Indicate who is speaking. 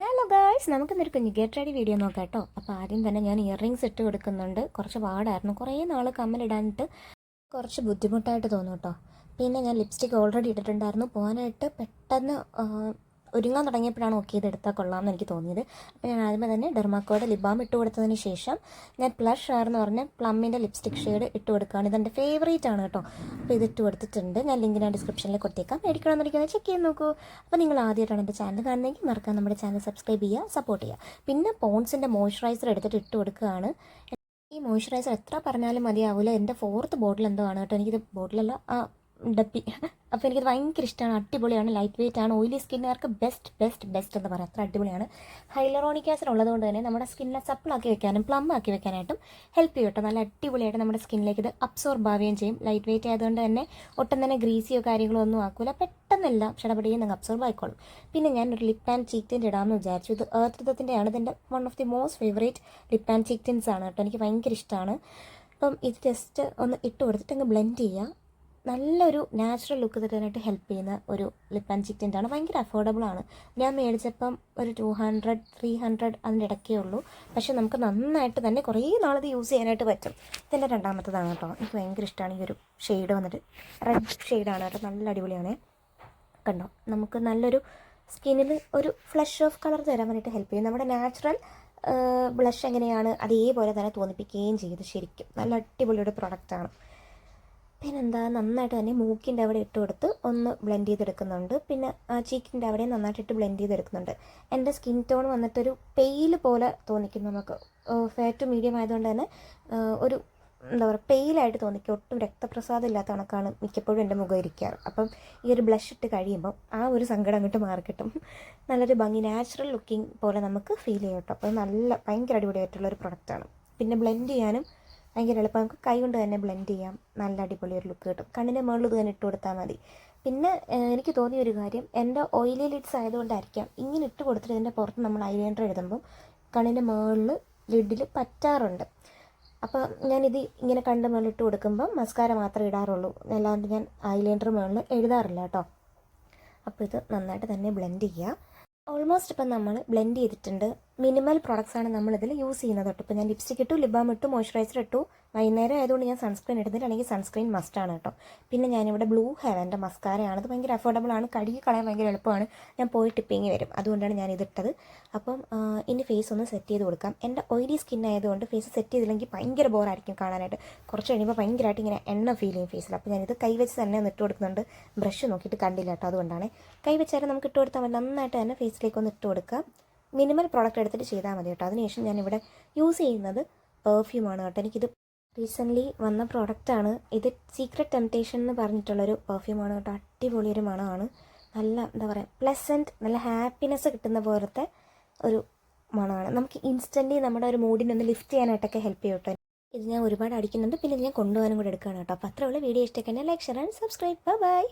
Speaker 1: Hello guys നമുക്കിന്നൊരു കുഞ്ഞു get ready video നോക്കാം കേട്ടോ. അപ്പോൾ ആദ്യം തന്നെ ഞാൻ ഇയർ റിങ്സ് ഇട്ട് കൊടുക്കുന്നുണ്ട്. കുറച്ച് പാടായിരുന്നു. കുറേ നാൾ കമ്മലിടാനിട്ട് കുറച്ച് ബുദ്ധിമുട്ടായിട്ട് തോന്നും കേട്ടോ. പിന്നെ ഞാൻ ലിപ്സ്റ്റിക് ഓൾറെഡി ഇട്ടിട്ടുണ്ടായിരുന്നു. പോകാനായിട്ട് പെട്ടെന്ന് ഒരുങ്ങാൻ തുടങ്ങിയപ്പോഴാണ് ഓക്കെ ഇത് എടുത്താൽ കൊള്ളാമെന്ന് എനിക്ക് തോന്നിയത്. അപ്പോൾ ഞാൻ ആദ്യമേ തന്നെ ഡെർമാക്കോയുടെ ലിബാം ഇട്ട് കൊടുത്തതിന് ശേഷം ഞാൻ പ്ലഷ് ഷെയർ എന്ന് പറഞ്ഞ പ്ലമ്മിന്റെ ലിപ്സ്റ്റിക് ഷെയ്ഡ് ഇട്ട് കൊടുക്കുകയാണ്. ഇതെന്റെ ഫേവറേറ്റ് ആണ് കേട്ടോ. അപ്പോൾ ഇത് ഇട്ട് കൊടുത്തിട്ടുണ്ട്. ഞാൻ ലിങ്ക് ഞാൻ ഡിസ്ക്രിപ്ഷനിൽ കൊടുത്തേക്കാം. മേടിക്കണമെന്നിരിക്കുന്നത് ചെക്ക് ചെയ്ത് നോക്കൂ. അപ്പോൾ നിങ്ങൾ ആദ്യമായിട്ടാണ് എന്റെ ചാനൽ കാണുന്നതെങ്കിൽ മറക്കാൻ നമ്മുടെ ചാനൽ സബ്സ്ക്രൈബ് ചെയ്യുക സപ്പോർട്ട് ചെയ്യുക. പിന്നെ പോൺസിന്റെ മോയ്സ്ചറൈസർ എടുത്തിട്ട് ഇട്ട് കൊടുക്കുകയാണ്. ഈ മോയ്സ്ചറൈസർ എത്ര പറഞ്ഞാലും മതിയാവില്ല എന്റെ ഫോർത്ത് ബോട്ടിൽ എന്തോ ആണ് കേട്ടോ. എനിക്കിത് ബോട്ടിലല്ല ആ ഡപ്പി. അപ്പോൾ എനിക്കത് ഭയങ്കര ഇഷ്ടമാണ് അടിപൊളിയാണ്. ലൈറ്റ് വെയിറ്റ് ആണ്. ഓയിലി സ്കിന്നുകാർക്ക് ബെസ്റ്റ് ബെസ്റ്റ് ബെസ്റ്റ് എന്ന് പറയാം. അത്ര അടിപൊളിയാണ്. ഹൈലറോണിക് ആസിഡ് ഉള്ളതുകൊണ്ട് തന്നെ നമ്മുടെ സ്കിന്നിനെ സപ്പിളാക്കി വെക്കാനും പ്ലം ആക്കി വെക്കാനായിട്ടും ഹെൽപ്പ് ചെയ്യും കേട്ടോ. നല്ല അടിപൊളിയായിട്ട് നമ്മുടെ സ്കിന്നിലേക്ക് ഇത് അബ്സോർബ് ആവുകയും ചെയ്യും. ലൈറ്റ് വെയിറ്റ് ആയതുകൊണ്ട് തന്നെ ഒട്ടും തന്നെ ഗ്രീസിയോ കാര്യങ്ങളോ ഒന്നും ആക്കില്ല പെട്ടെന്നെല്ലാം ഷടപടിയും നിങ്ങൾ അബ്സോർബ് ആയിക്കോളും. പിന്നെ ഞാൻ ഒരു ലിപ്പ് ആൻഡ് ചീക്ക് ടിന്റ് ഇടാമെന്ന് വിചാരിച്ചു. ഇത് ഏർത്തത്തിന്റെ ആണ് ഇതിന്റെ one of the most favourite lip and cheek tints ആണ് കേട്ടോ. എനിക്ക് ഭയങ്കര ഇഷ്ടമാണ് അപ്പം ഇത് ജസ്റ്റ് ഒന്ന് ഇട്ട് കൊടുത്തിട്ട് അങ്ങ് ബ്ലെൻഡ് ചെയ്യുക. നല്ലൊരു നാച്ചുറൽ ലുക്ക് തരാനായിട്ട് ഹെൽപ്പ് ചെയ്യുന്ന ഒരു ലിപ്പ് ആൻഡ് ചിക്ക് ടിന്റാണ് ഭയങ്കര അഫോർഡബിൾ ആണ്. ഞാൻ മേടിച്ചപ്പം ഒരു ടു ഹൺഡ്രഡ് ത്രീ ഹൺഡ്രഡ് അതിന്റെ ഇടയ്ക്കേ ഉള്ളൂ. പക്ഷെ നമുക്ക് നന്നായിട്ട് തന്നെ കുറേ നാളത് യൂസ് ചെയ്യാനായിട്ട് പറ്റും. ഇതിന്റെ രണ്ടാമത്തതാണ് കേട്ടോ. എനിക്ക് ഭയങ്കര ഇഷ്ടമാണ് ഈ ഒരു ഷെയ്ഡ് വന്നിട്ട്. റെഡ് ഷെയ്ഡാണ് കേട്ടോ. നല്ല അടിപൊളിയാണ്. കണ്ടോ? നമുക്ക് നല്ലൊരു സ്കിന്നിൽ ഒരു ഫ്ലഷ് ഓഫ് കളർ തരാൻ വേണ്ടിയിട്ട് ഹെൽപ്പ് ചെയ്യും. നമ്മുടെ നാച്ചുറൽ ബ്ലഷ് എങ്ങനെയാണ് അതേപോലെ തന്നെ തോന്നിപ്പിക്കുകയും ചെയ്ത് ശരിക്കും നല്ല അടിപൊളിയൊരു പ്രൊഡക്റ്റാണ് പിന്നെന്താ നന്നായിട്ട് തന്നെ മൂക്കിന്റെ അവിടെ ഇട്ട് കൊടുത്ത് ഒന്ന് ബ്ലെൻഡ് ചെയ്തെടുക്കുന്നുണ്ട്. പിന്നെ ചീക്കിന്റെ അവിടെ നന്നായിട്ട് ഇട്ട് ബ്ലെൻഡ് ചെയ്തെടുക്കുന്നുണ്ട്. എന്റെ സ്കിൻ ടോൺ വന്നിട്ടൊരു പെയിൽ പോലെ തോന്നിക്കുന്നു നമുക്ക്. ഫാറ്റ് ടു മീഡിയം ആയതുകൊണ്ട് തന്നെ ഒരു എന്താ പറയുക പെയിലായിട്ട് തോന്നിക്കും. ഒട്ടും രക്തപ്രസാദം ഇല്ലാത്ത കണക്കാണ് മിക്കപ്പോഴും എന്റെ മുഖം ഇരിക്കാറ്. അപ്പം ഈ ഒരു ബ്ലഷ് ഇട്ട് കഴിയുമ്പോൾ ആ ഒരു സങ്കടം അങ്ങോട്ട് മാറിക്കിട്ടും നല്ലൊരു ഭംഗി നാച്ചുറൽ ലുക്കിംഗ് പോലെ നമുക്ക് ഫീൽ ചെയ്യും കേട്ടോ. അപ്പോൾ നല്ല ഭയങ്കര അടിപൊളിയായിട്ടുള്ള ഒരു പ്രൊഡക്റ്റാണ് പിന്നെ ബ്ലെൻഡ് ചെയ്യാനും ഭയങ്കര എളുപ്പം. നമുക്ക് കൈ കൊണ്ട് തന്നെ ബ്ലെൻഡ് ചെയ്യാം. നല്ല അടിപൊളി ഒരു ലുക്ക് കിട്ടും. കണ്ണിന്റെ മുകളിൽ ഇത് തന്നെ ഇട്ട് കൊടുത്താൽ മതി. പിന്നെ എനിക്ക് തോന്നിയ ഒരു കാര്യം. എന്റെ ഓയിലി ലിഡ്സ് ആയതുകൊണ്ടായിരിക്കാം ഇങ്ങനെ ഇട്ട് കൊടുത്തിട്ട് ഇതിന്റെ പുറത്ത് നമ്മൾ ഐലൈനർ എഴുതുമ്പം കണ്ണിന്റെ മുകളിൽ ലിഡിൽ പറ്റാറുണ്ട്. അപ്പോൾ ഞാനിത് ഇങ്ങനെ കണ്ണിന്റെ മുകളിൽ ഇട്ട് കൊടുക്കുമ്പം മസ്കാര മാത്രം ഇടാറുള്ളൂ. അല്ലാണ്ട് ഞാൻ ഐലൈനർ മുകളിൽ എഴുതാറില്ല കേട്ടോ. അപ്പോൾ ഇത് നന്നായിട്ട് തന്നെ ബ്ലെൻഡ് ചെയ്യുക ഓൾമോസ്റ്റ് ഇപ്പം നമ്മൾ ബ്ലെൻഡ് ചെയ്തിട്ടുണ്ട്. മിനിമൽ പ്രോഡക്റ്റ്സ് ആണ് നമ്മളിതിൽ യൂസ് ചെയ്യുന്നത് കേട്ടോ. ഇപ്പോൾ ഞാൻ ലിപ്സ്റ്റിക് ഇട്ടു ലിബാം ഇട്ടു മോയ്സ്ചറൈസർ ഇട്ടു. വൈകുന്നേരം ആയതുകൊണ്ട് ഞാൻ സൺസ്ക്രീൻ ഇടുന്നില്ല അല്ലെങ്കിൽ സൺസ്ക്രീൻ ആണ് കേട്ടോ. പിന്നെ ഞാനിവിടെ ബ്ലൂ ഹെവന്റെ മസ്കാരയാണ് അത് ഭയങ്കര അഫോർഡബിൾ ആണ്. കഴുകി കളയാൻ ഭയങ്കര എളുപ്പമാണ്. ഞാൻ പോയി ടിപ്പിങ്ങി വരും. അതുകൊണ്ടാണ് ഞാൻ ഇതിട്ടത് അപ്പം ഇനി ഫേസ് ഒന്ന് സെറ്റ് ചെയ്ത് കൊടുക്കാം. എന്റെ ഓയിലി സ്കിൻ ആയതുകൊണ്ട് ഫേസ് സെറ്റ് ചെയ്തില്ലെങ്കിൽ ഭയങ്കര ബോറായിരിക്കും കാണാനായിട്ട്. കുറച്ച് കഴിയുമ്പോൾ ഭയങ്കരമായിട്ട് ഇങ്ങനെ എണ്ണ ഫീൽ ചെയ്യും ഫേസിൽ അപ്പോൾ ഞാനിത് കൈ വെച്ച് തന്നെ ഒന്ന് ഇട്ട് കൊടുക്കുന്നുണ്ട്. ബ്രഷ് നോക്കിയിട്ട് കണ്ടില്ല കേട്ടോ. അതുകൊണ്ടാണ്. കൈ വെച്ചാലും നമുക്ക് ഇട്ട് കൊടുത്താൽ നന്നായിട്ട് തന്നെ ഫേസിലേക്ക് ഒന്ന് ഇട്ട് കൊടുക്കാം. മിനിമൽ പ്രോഡക്റ്റ് എടുത്തിട്ട് ചെയ്താൽ മതി കേട്ടോ. അതിനുശേഷം ഞാനിവിടെ യൂസ് ചെയ്യുന്നത് പെർഫ്യൂമാണ് കേട്ടോ. എനിക്കിത് റീസെന്റ്ലി വന്ന പ്രോഡക്റ്റാണ് ഇത് സീക്രട്ട് ടെംപ്റ്റേഷൻ എന്ന് പറഞ്ഞിട്ടുള്ളൊരു പെർഫ്യൂമാണ് കേട്ടോ. അടിപൊളി ഒരു മണമാണ്. നല്ല എന്താ പറയുക പ്ലസന്റ് നല്ല ഹാപ്പിനെസ് കിട്ടുന്ന പോലത്തെ ഒരു മണമാണ്. നമുക്ക് ഇൻസ്റ്റന്റ്ലി നമ്മുടെ ഒരു മൂഡിനെ ഒന്ന് ലിഫ്റ്റ് ചെയ്യാനായിട്ടൊക്കെ ഹെൽപ്പ് ചെയ്യും കേട്ടോ. ഇത് ഞാൻ ഒരുപാട് അടിക്കുന്നുണ്ട്. പിന്നെ ഇത് ഞാൻ കൊണ്ടുപോകാനും കൂടെ എടുക്കുകയാണ് കേട്ടോ. അപ്പോൾ അത്രയുള്ള video ഇഷ്ടമൊക്കെ like share and subscribe bye